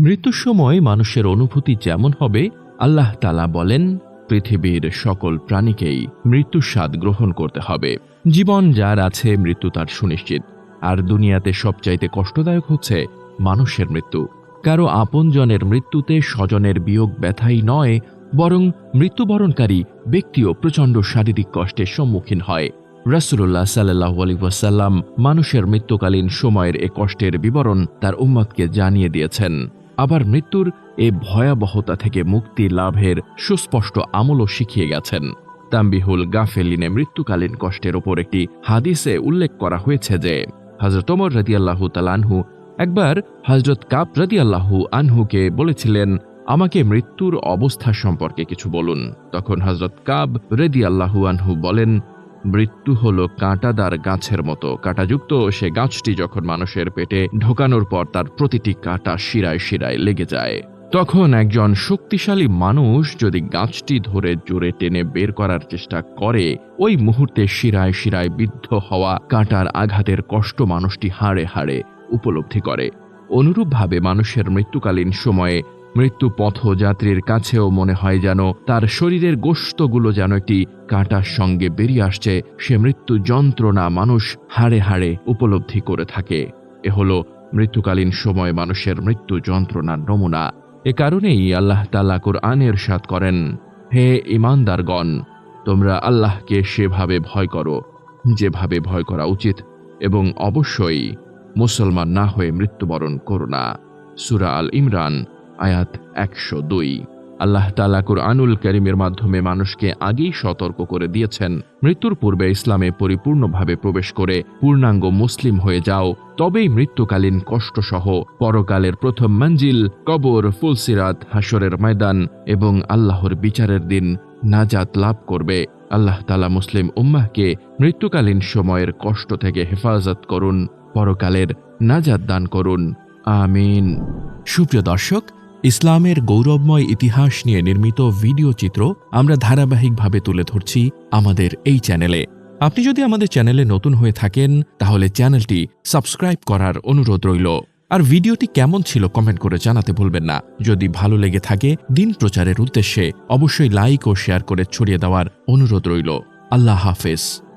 মৃত্যুর সময় মানুষের অনুভূতি যেমন হবে, আল্লাহ তালা বলেন, পৃথিবীর সকল প্রাণীকেই মৃত্যুর স্বাদ গ্রহণ করতে হবে। জীবন যার আছে, মৃত্যু তার সুনিশ্চিত। আর দুনিয়াতে সবচাইতে কষ্টদায়ক হচ্ছে মানুষের মৃত্যু। কারও আপনজনের মৃত্যুতে স্বজনের বিয়োগ ব্যথাই নয়, বরং মৃত্যুবরণকারী ব্যক্তিও প্রচণ্ড শারীরিক কষ্টের সম্মুখীন হয়। রাসুল্লাহ সাল্লাহ ওয়াসাল্লাম মানুষের মৃত্যুকালীন সময়ের এ কষ্টের বিবরণ তার উম্মতকে জানিয়ে দিয়েছেন। আবার মৃত্যুর এ ভয়াবহতা থেকে মুক্তি লাভের সুস্পষ্ট আমলও শিখিয়ে গেছেন। তাম্বিহুল গাফেলিনে মৃত্যুকালীন কষ্টের ওপর একটি হাদিসে উল্লেখ করা হয়েছে যে হজরত ওমর রদিয়াল্লাহু তালানহু একবার হজরত কাপ রদিয়াল্লাহু আনহুকে বলেছিলেন, আমাকে মৃত্যুর অবস্থা সম্পর্কে কিছু বলুন। তখন হজরত কাব রেদি আল্লাহু আনহু বলেন মৃত্যু হলো কাঁটাদার গাছের মতো। কাঁটাযুক্ত সে গাছটি যখন মানুষের পেটে ঢোকানোর পর তার প্রতিটি কাঁটা শিরায় শিরায় লেগে যায়। তখন একজন শক্তিশালী মানুষ যদি গাছটি ধরে জোরে টেনে বের করার চেষ্টা করে, ওই মুহূর্তে শিরায় শিরায় বিদ্ধ হওয়া কাঁটার আঘাতের কষ্ট মানুষটি হাড়ে হাড়ে উপলব্ধি করে। অনুরূপভাবে মানুষের মৃত্যুকালীন সময়ে মৃত্যু পথযাত্রীর কাছেও মনে হয় যেন তার শরীরের গোস্তগুলো যেন একটি কাঁটার সঙ্গে বেরিয়ে আসছে। সে মৃত্যু যন্ত্রণা মানুষ হাড়ে হাড়ে উপলব্ধি করে থাকে। এ হলো মৃত্যুকালীন সময় মানুষের মৃত্যু যন্ত্রণার নমুনা। এ কারণেই আল্লাহ তালা কোরআনের সাত করেন, হে ইমানদারগণ তোমরা আল্লাহকে সেভাবে ভয় করো, যেভাবে ভয় করা উচিত, এবং অবশ্যই মুসলমান না হয়ে মৃত্যুবরণ করো না। সুরা আল ইমরান আয়াত একশো দুই। আল্লাহ তালা কুরআনুল করিমের মাধ্যমে মানুষকে আগেই সতর্ক করে দিয়েছেন। মৃত্যুর পূর্বে ইসলামে পরিপূর্ণভাবে প্রবেশ করে পূর্ণাঙ্গ মুসলিম হয়ে যাও, তবেই মৃত্যুকালীন কষ্টসহ পরকালের প্রথম মঞ্জিল, কবর, ফুলসিরাত হাসরের ময়দান এবং আল্লাহর বিচারের দিন নাজাত লাভ করবে। আল্লাহ তালা মুসলিম উম্মাহকে মৃত্যুকালীন সময়ের কষ্ট থেকে হেফাজত করুন, পরকালের নাজাত দান করুন। আমিন। সুপ্রিয় দর্শক ইসলামের গৌরবময় ইতিহাস নিয়ে নির্মিত ভিডিও চিত্র আমরা ধারাবাহিকভাবে তুলে ধরছি আমাদের এই চ্যানেলে। আপনি যদি আমাদের চ্যানেলে নতুন হয়ে থাকেন, তাহলে চ্যানেলটি সাবস্ক্রাইব করার অনুরোধ রইল। আর ভিডিওটি কেমন ছিল কমেন্ট করে জানাতে ভুলবেন না। যদি ভালো লেগে থাকে, দিন প্রচারের উদ্দেশ্যে অবশ্যই লাইক ও শেয়ার করে ছড়িয়ে দেওয়ার অনুরোধ রইল। আল্লাহ হাফেজ।